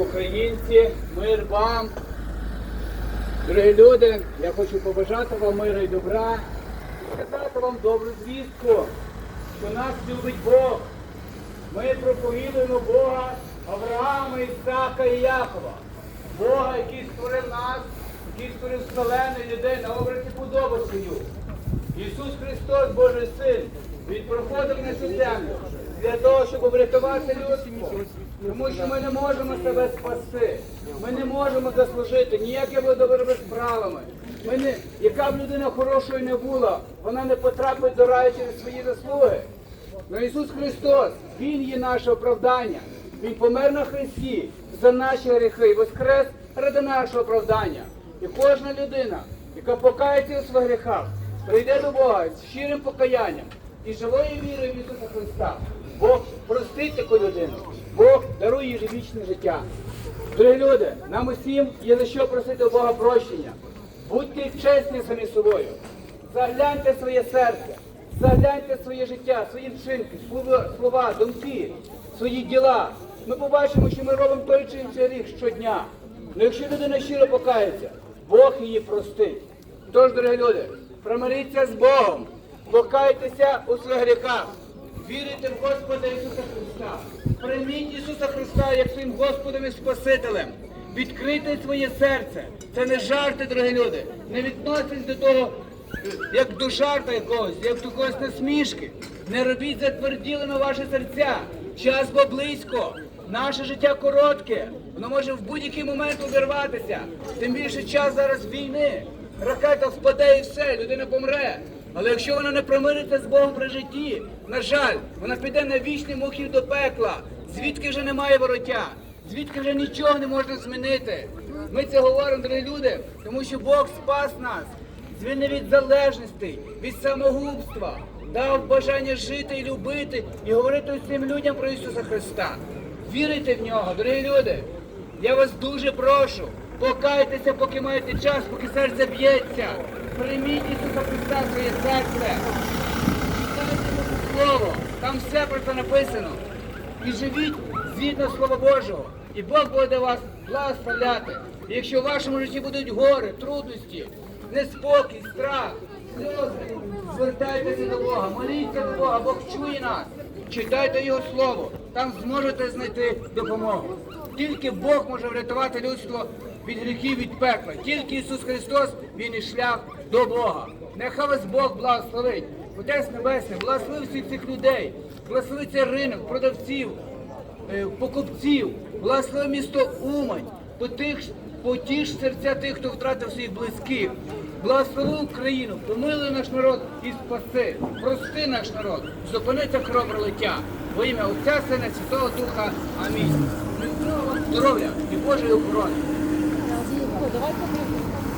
українці, мир вам. Дорогі люди, я хочу побажати вам миру і добра, сказати вам добру звістку, що нас любить Бог. Ми проповідуємо Бога Авраама, Ісака і Якова. Бога, який створив нас, який створив вселену людей на образі подобу свою. Ісус Христос, Божий Син, Він проходив на цю землю для того, щоб врятувати людство. Тому що ми не можемо себе спасти. Ми не можемо заслужити ніякими добрими справами. Ми не, яка б людина хорошою не була, вона не потрапить до раю через свої заслуги. Но Ісус Христос, Він є наше оправдання. Він помер на Христі за наші гріхи і воскрес ради нашого оправдання. І кожна людина, яка покається у своїх гріхах, прийде до Бога з щирим покаянням і живою вірою в Ісуса Христа. Бог простить таку людину, Бог дарує їй вічне життя. Дорогі люди, нам усім є за що просити у Бога прощення. Будьте чесні самі собою. Загляньте своє серце, загляньте своє життя, свої вчинки, слова, думки, свої діла. Ми побачимо, що ми робимо той чи інший рік щодня. Але якщо людина щиро покається, Бог її простить. Тож, дорогі люди, примиріться з Богом, покайтеся у своїх гріхах, вірите в Господа Ісуса Христа. Прийміть Ісуса Христа як своїм Господом і Спасителем. Відкрийте своє серце. Це не жарти, дорогі люди. Не відноситесь до того, як до жарта якогось, як до когось насмішки. Не робіть затверділими ваші серця. Час бо близько. Наше життя коротке. Воно може в будь-який момент увірватися. Тим більше час зараз війни. Ракета впаде і все, людина помре. Але якщо вона не примириться з Богом при житті, на жаль, вона піде на вічний мухів до пекла, звідки вже немає вороття, звідки вже нічого не можна змінити. Ми це говоримо, дорогі люди, тому що Бог спас нас, звільнив від залежностей, від самогубства, дав бажання жити і любити і говорити усім людям про Ісуса Христа. Вірите в нього, дорогі люди. Я вас дуже прошу, покайтеся, поки маєте час, поки серце б'ється. Прийміть Ісуса Христа своє серце. Читайте Слово, там все про це написано. І живіть згідно Слова Божого. І Бог буде вас благословляти. І якщо в вашому житті будуть гори, трудності, неспокій, страх, сльози, звертайтеся до Бога, моліться до Бога, Бог чує нас. Читайте Його Слово, там зможете знайти допомогу. Тільки Бог може врятувати людство від гріхів, від пекла. Тільки Ісус Христос, Він і шлях до Бога. Нехай вас Бог благословить. Отець Небесний, благослови всіх цих людей, благослови цей ринок, продавців, е, покупців, благослови місто Умань, потих, потіш серця тих, хто втратив своїх близьких. Благослови Україну, помилуй наш народ і спаси, прости наш народ, зупини це кровопролиття. Во ім'я Отця, Сина, Святого Духа. Амінь. Здоров'я і Божої охорони. Давайте ми